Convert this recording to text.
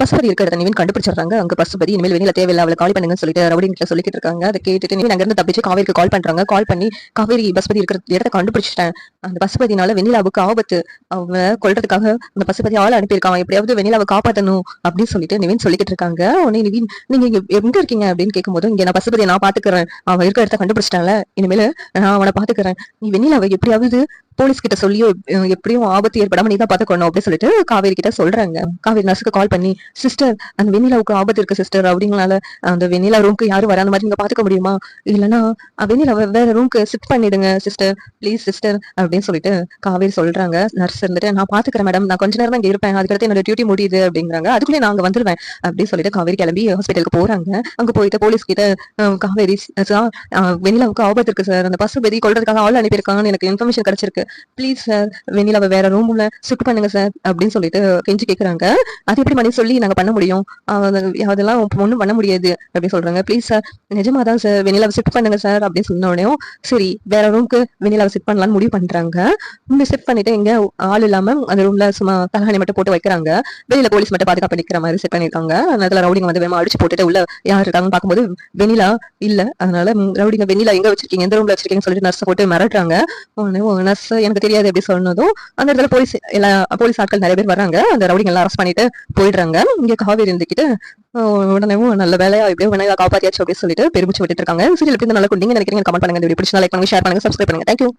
பசுபதி இருக்கிற நிவின் கண்டுபிடிச்சிடுறாங்க. அங்க பசுபதி இனிமேல் வெளியில தேவையில்லை அவளை கால் பண்ணுங்கன்னு சொல்லிட்டு ரவுடி சொல்லிட்டு இருக்காங்க. அதை கேட்டுட்டு நிவின் அங்கிருந்து தப்பிச்சு காவேரிக்கு கால் பண்றாங்க. கால் பண்ணி காவேரி பசுபதி இருக்கிற இடத்த கண்டுபிடிச்சிட்டேன். அந்த பசுபதினால வெண்ணிலாவுக்கு ஆபத்து. அவ கொள்றதுக்காக அந்த பசுபதி ஆள் அனுப்பியிருக்கான். எப்படியாவது வெண்ணிலாவை காப்பாத்தணும் அப்படின்னு சொல்லிட்டு நிவின் சொல்லிக்கிட்டு இருக்காங்க. உடனே நிவின் நீங்க இங்க எங்க இருக்கீங்க? அப்படின்னு கேட்கும்போது இங்க நான் பசுபதியை நான் பாத்துக்கிறேன். அவன் இருக்கிற இடத்த கண்டுபிடிச்சிட்டான்ல. இனிமேல் நான் அவனை பாத்துக்கிறேன். நீ வெண்ணிலாவை எப்படியாவது போலீஸ் கிட்ட சொல்லியோ எப்படியும் ஆபத்து ஏற்படாம நீ தான் பாத்துக்கணும் அப்படின்னு சொல்லிட்டு காவேரி கிட்ட சொல்றாங்க. காவேரி நர்ஸுக்கு கால் பண்ணி சிஸ்டர் அந்த வெண்ணிலாவுக்கு ஆபத்து இருக்கு சிஸ்டர் அப்படிங்களால அந்த வெண்ணிலா ரூம்க்கு யாரும் வராத மாதிரி நீங்க பாத்துக்க முடியுமா? இல்லைன்னா வெண்ணிலா வெண்ணிலாவை வேற ரூம்க்கு ஷிஃப்ட் பண்ணிடுங்க சிஸ்டர் ப்ளீஸ் சிஸ்டர் அப்படின்னு சொல்லிட்டு காவேரி சொல்றாங்க. நர்ஸ் இருந்துட்டு நான் பாத்துக்கிறேன் மேடம் நான் கொஞ்ச நேரம் தான் இருப்பேன். அதுக்கடுத்து என்னோட டியூட்டி முடியுது அப்படிங்கிறாங்க. அதுக்குள்ளே நான் அங்க வந்துருவேன் அப்படின்னு சொல்லிட்டு காவேரி கிளம்பி ஹாஸ்பிட்டலுக்கு போறாங்க. அங்க போயிட்டு போலீஸ் கிட்ட காவேரி வெண்ணிலாவுக்கு ஆபத்து இருக்கு சார் அந்த பசு கொல்றதுக்காக ஆள் அனுப்பியிருக்காங்கன்னு எனக்கு இன்ஃபர்மேஷன் கிடைச்சிருக்கு. ப்ளீஸ் சார் வெண்ணிலாவை வேற ரூம்ல சுட்டு பண்ணுங்க சார் அப்படின்னு சொல்லிட்டு கெஞ்சி கேக்குறாங்க. அது எப்படி பண்ணி சொல்லி நாங்க பண்ண முடியும்? அதெல்லாம் ஒன்றும் பண்ண முடியாது அப்படின்னு சொல்றாங்க. ப்ளீஸ் சார் நிஜமா தான் சார் வெண்ணிலாவை செட் பண்ணுங்க சார் அப்படின்னு சொன்ன உடனே சரி வேற ரூம்க்கு வெண்ணிலாவை செட் பண்ணலாம்னு முடிவு பண்றாங்க. இங்க செட் பண்ணிட்டு இங்க ஆள் இல்லாம அந்த ரூம்ல சும்மா தலகாணி மட்டும் போட்டு வைக்கிறாங்க. வெளியில போலீஸ் மட்டும் பாதுகாப்பு நிற்கிற மாதிரி செட் பண்ணிருக்காங்க அதனால ரவுடிங்க வந்து வேமா அடிச்சு போட்டுட்டு உள்ள யார் இருக்காங்கன்னு பார்க்கும்போது வெண்ணிலா இல்ல. அதனால ரவுடிங்க வெண்ணிலா எங்க வச்சிருக்கீங்க? எந்த ரூம்ல வச்சிருக்கீங்கன்னு சொல்லிட்டு நர்ஸை போட்டு மிரட்டுறாங்க. உடனே நர்ஸ் எனக்கு தெரியாது எப்படி சொன்னதும் அந்த இடத்துல போலீஸ் எல்லா போலீஸ் ஆட்கள் நிறைய பேர் வராங்க அந்த ரவுடிங் எல்லாம் அரெஸ்ட் பண்ணிட்டு போயிடுறாங்க. இங்க காவேரி இருந்துக்கிட்டு உடனேவும் நல்ல வேலையா எப்படியோ வேணா காப்பாத்தியாச்சு அப்படின்னு சொல்லிட்டு பெருமிச்சு விட்டுட்டு இருக்காங்க. சரி எப்படி நல்லா குடிங்க. நினைக்கிறீங்க கமெண்ட் பண்ணுங்க. இந்த வீடியோ பிடிச்சா லைக் பண்ணுங்க ஷேர் பண்ணுங்க சப்ஸ்கிரைப் பண்ணுங்க. தேங்க்யூ